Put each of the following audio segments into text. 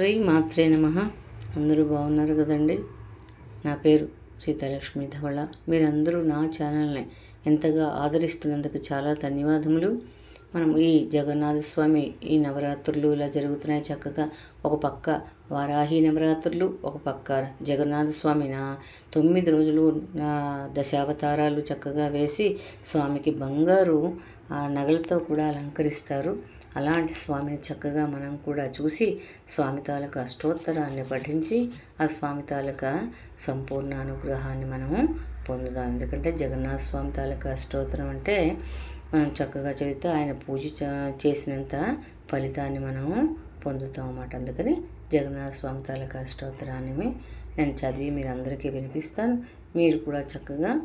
శ్రీ మాత్రే నమ. అందరూ బాగున్నారు కదండి? నా పేరు సీతాలక్ష్మి ధవళ. మీరందరూ నా ఛానల్ని ఎంతగా ఆదరిస్తున్నందుకు చాలా ధన్యవాదములు. మనం ఈ జగన్నాథ స్వామి ఈ నవరాత్రులు ఇలా జరుగుతున్నాయి చక్కగా. ఒక పక్క వారాహి నవరాత్రులు ఒక పక్క జగన్నాథ స్వామి నా తొమ్మిది రోజులు నా దశావతారాలు చక్కగా వేసి స్వామికి బంగారు ఆ నగలతో కూడా అలంకరిస్తారు. అలాంటి స్వామిని చక్కగా మనం కూడా చూసి స్వామి తాలూకా అష్టోత్తరాన్ని పఠించి ఆ స్వామి తాలూకా సంపూర్ణ అనుగ్రహాన్ని మనము పొందుదాం. ఎందుకంటే జగన్నాథ స్వామి తాలూకా అష్టోత్తరం అంటే మనం చక్కగా చదివితే ఆయన పూజ చేసినంత ఫలితాన్ని మనము పొందుతాం అన్నమాట. అందుకని జగన్నాథ స్వామి తాలూకా అష్టోత్తరాన్ని నేను చదివి మీరు అందరికీ వినిపిస్తాను. మీరు కూడా చక్కగా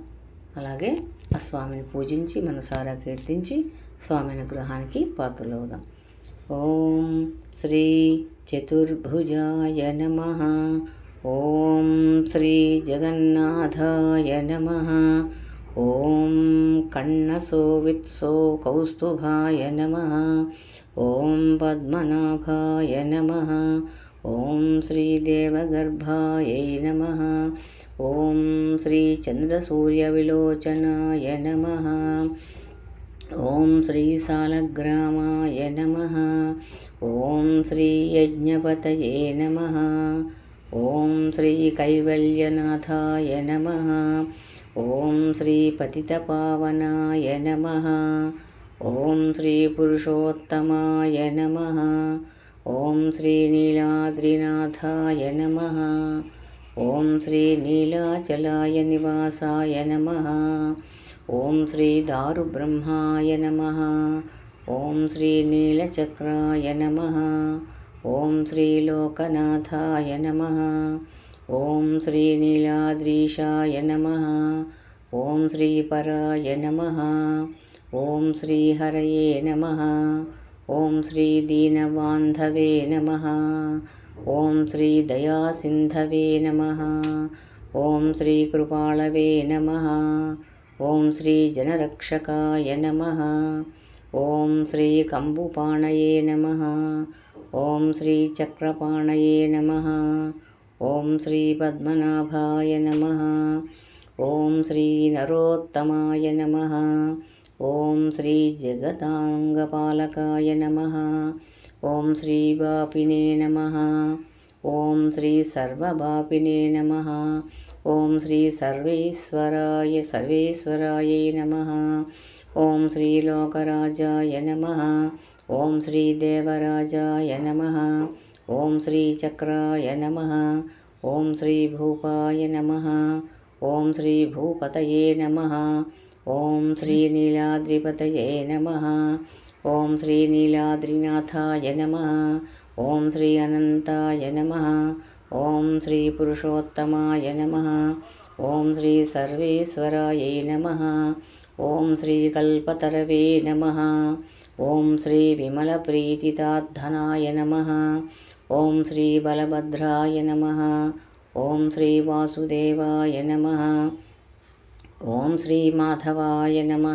అలాగే ఆ స్వామిని పూజించి మనసారా కీర్తించి స్వామి అనుగ్రహానికి పాత్రలవుదాం. ఓం శ్రీ చతుర్భుజాయ నమ. ఓం శ్రీ జగన్నాథాయ నమ. ఓం కణసోవిత్సో కౌస్తుభాయ నమ. ఓం పద్మనాభాయ నమ. ఓం శ్రీదేవగర్భాయ నమ. ఓం శ్రీచంద్రసూర్యవిలోచనాయ నమ. ఓం శ్రీ సాలగ్రామాయ నమ. ఓం శ్రీ యజ్ఞపతయే నమ. ఓం శ్రీ కైవల్యనాథాయ నమ. ఓం శ్రీ పతితపావనాయ నమ. ఓం శ్రీ పురుషోత్తమాయ నమ. ఓం శ్రీ ॐ श्रीदारुब्रह्माय नमः। ॐ श्रीनीलचक्राय नमः। ॐ श्रीलोकनाथाय नमः। ॐ श्रीनीलाद्रीशाय नमः। ॐ श्रीपराय नमः। ॐ श्रीहरये नमः। ॐ श्रीदीनबान्धवे नमः। ॐ श्रीदयासिन्धवे नमः। ॐ श्रीकृपालवे नमः। ఓం శ్రీ జనరక్షకాయ నమ. ఓం శ్రీ కంబుపాణయే నమ. ఓం శ్రీ చక్రపాణయే నమ. ఓం శ్రీ పద్మనాభాయ నమ. ఓం శ్రీ నరోత్తమాయ నమ. ఓం శ్రీ జగతాంగపాలకాయ నమ. ఓం శ్రీ బాపినే నమ. ఓం శ్రీ సర్వబాపినే నమ ఓం శ్రీ సర్వేశ్వరాయ సర్వేశ్వరాయ నమ ఓం శ్రీ లోకరాజాయ నమ ఓం శ్రీ దేవరాజాయ నమ ఓం శ్రీ చక్రాయ నమ ఓం శ్రీ భూపాయ నమ ఓం శ్రీ భూపతయే నమ ఓం శ్రీ నీలాద్రిపతయే నమ ఓం శ్రీ నీలాద్రినాథాయ నమ ఓం శ్రీ అనంతాయ నమ. ఓం శ్రీ పురుషోత్తమాయ నమ. ఓం శ్రీ సర్వేశ్వరాయ నమ. ఓం శ్రీ కల్పతరవే నమ. ఓం శ్రీ విమలప్రీతితార్థనాయ నమ. ఓం శ్రీ బలభద్రాయ నమ. ఓం శ్రీ వాసుదేవాయ నమ. ఓం శ్రీ మాధవాయ నమ.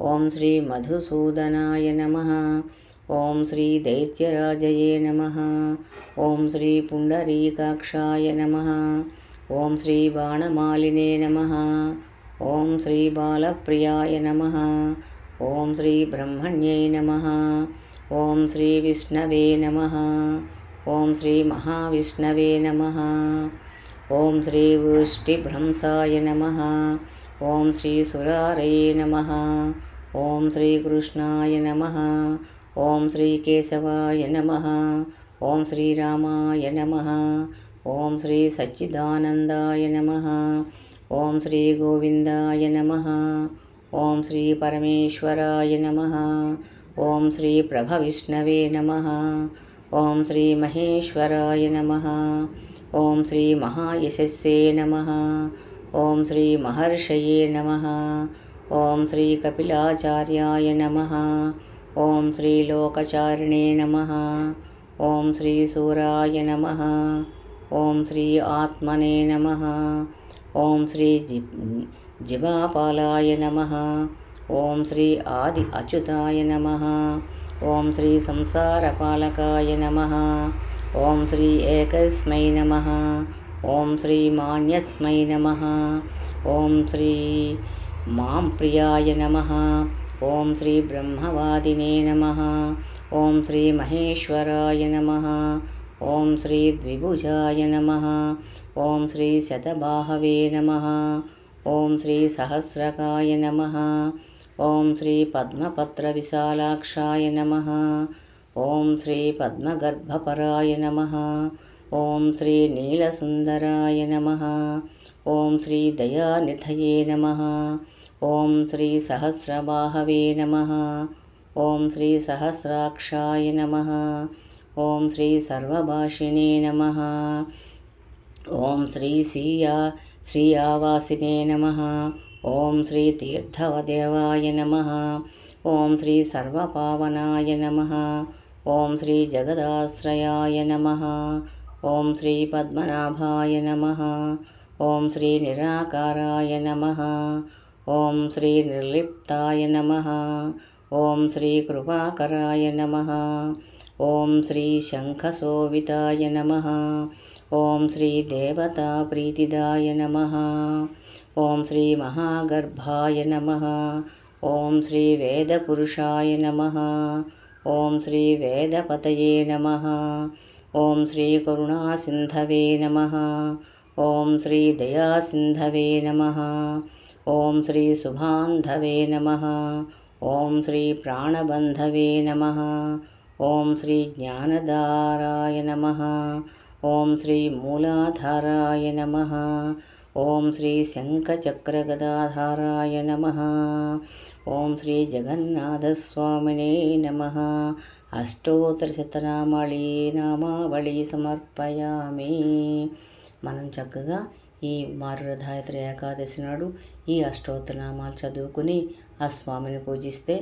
ఓం శ్రీ మధుసూదనాయ నమ. ఓం శ్రీ దైత్యరాజయే నమ ఓం శ్రీ పుండరీకాక్షాయ నమ ఓం శ్రీ బాణమాలినే నమ ఓం శ్రీ బాలప్రియాయ నమ ఓం శ్రీ బ్రహ్మణ్యై నమ ఓం శ్రీ విష్ణవే నమ ఓం శ్రీ మహావిష్ణవే నమ ఓం శ్రీ వృష్టిభ్రంసాయ నమ ఓం శ్రీ సురారయే నమ ఓం శ్రీకృష్ణాయ నమ ఓం శ్రీకేశవాయ నమ ఓం శ్రీరామాయ నమ ఓం శ్రీ సచ్చిదానందాయ నమ ఓం శ్రీ గోవిందాయ నమ ఓం శ్రీ పరమేశ్వరాయ నమ ఓం శ్రీ ప్రభవిష్ణవే నమ ఓం శ్రీ మహేశ్వరాయ నమ ఓం శ్రీ మహాయశస్సే నమ ఓం శ్రీ మహర్షయే నమ ఓం శ్రీ కపిలాచార్యాయ నమ ఓం శ్రీ లోకచారిణే నమ. ఓం శ్రీ సూరాయ నమ. ఓం శ్రీ ఆత్మనే నమ. ఓం శ్రీ జి జివాపాలాయ నమ. ఓం శ్రీ ఆది అచ్యుతాయ నమ. ఓం శ్రీ సంసారపాలకాయ నమ. ఓం శ్రీ ఏకస్మై నమ. ఓం శ్రీ మాన్యస్మై నమ. ఓం శ్రీ మాం ప్రియాయ నమ. ఓం శ్రీ బ్రహ్మవాదినే నమ. ఓం శ్రీ మహేశ్వరాయ నమ. ఓం శ్రీ ద్విభుజాయ నమ. ఓం శ్రీ శతబాహవే నమ. ఓం శ్రీ సహస్రకాయ నమ. ఓం శ్రీ పద్మపత్ర విశాలాక్షాయ నమ. ఓం శ్రీ పద్మగర్భపరాయ నమ. ఓం శ్రీ నీలసుందరాయ నమ. ఓం శ్రీ దయానిధయే నమ ఓం శ్రీ సహస్రబాహవే నమ ఓం శ్రీ సహస్రాక్షాయ నమ ఓం శ్రీ సర్వభాషిణే నమ ఓం శ్రీ శ్రీయా శ్రీయావాసినే నమ ఓం శ్రీ తీర్థవదేవాయ నమ ఓం శ్రీ సర్వపావనాయ నమ ఓం శ్రీ జగదాశ్రయాయ నమ ఓం శ్రీ పద్మనాభాయ నమ ఓం శ్రీ నిరాకారాయ నమ ఓం శ్రీ నిర్లిప్తాయ నమ ఓం శ్రీ కృపాకరాయ నమ ఓం శ్రీ శంఖశోభితాయ నమ ఓం శ్రీ దేవతా ప్రీతిదాయ నమ ఓం శ్రీ మహాగర్భాయ నమ ఓం శ్రీ వేదపురుషాయ నమ ఓం శ్రీ వేదపతయే నమ ఓం శ్రీ కరుణాసింధవే నమ ఓం శ్రీ దయాసింధవే నమ. ఓం శ్రీ శుభాంధవే నమ. ఓం శ్రీ ప్రాణబంధవే నమ. ఓం శ్రీ జ్ఞానదారాయ నమ. ఓం శ్రీ మూలాధారాయ నమ. ఓం శ్రీ శంఖచక్రగదాధారాయ నమ. ఓం శ్రీ జగన్నాథస్వామినే నమ. అష్టోత్తరశతనామళీ నామావళి సమర్పయామి. మనం చక్కగా ఈ మారురధాయత్ర ఏకాదశి నాడు ఈ అష్టోత్తరనామాలు చదువుకుని ఆ స్వామిని పూజిస్తే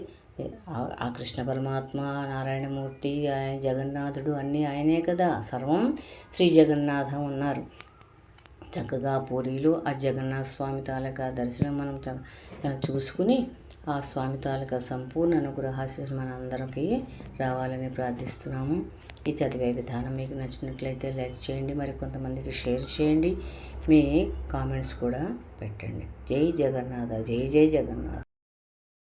ఆ కృష్ణ పరమాత్మ నారాయణమూర్తి ఆయన జగన్నాథుడు అన్నీ ఆయనే కదా. సర్వం శ్రీ జగన్నాథం ఉన్నారు చక్కగా పూరీలు ఆ జగన్నాథ స్వామి తాలూకా దర్శనం మనం చూసుకుని ఆ స్వామి తాలూకా సంపూర్ణ అనుగ్రహాశీస్ మనందరికీ రావాలని ప్రార్థిస్తున్నాము. ఈ చదివే విధానం మీకు నచ్చినట్లయితే లైక్ చేయండి మరి కొంతమందికి షేర్ చేయండి మీ కామెంట్స్ కూడా పెట్టండి. జై జగన్నాథ జై జై జగన్నాథ.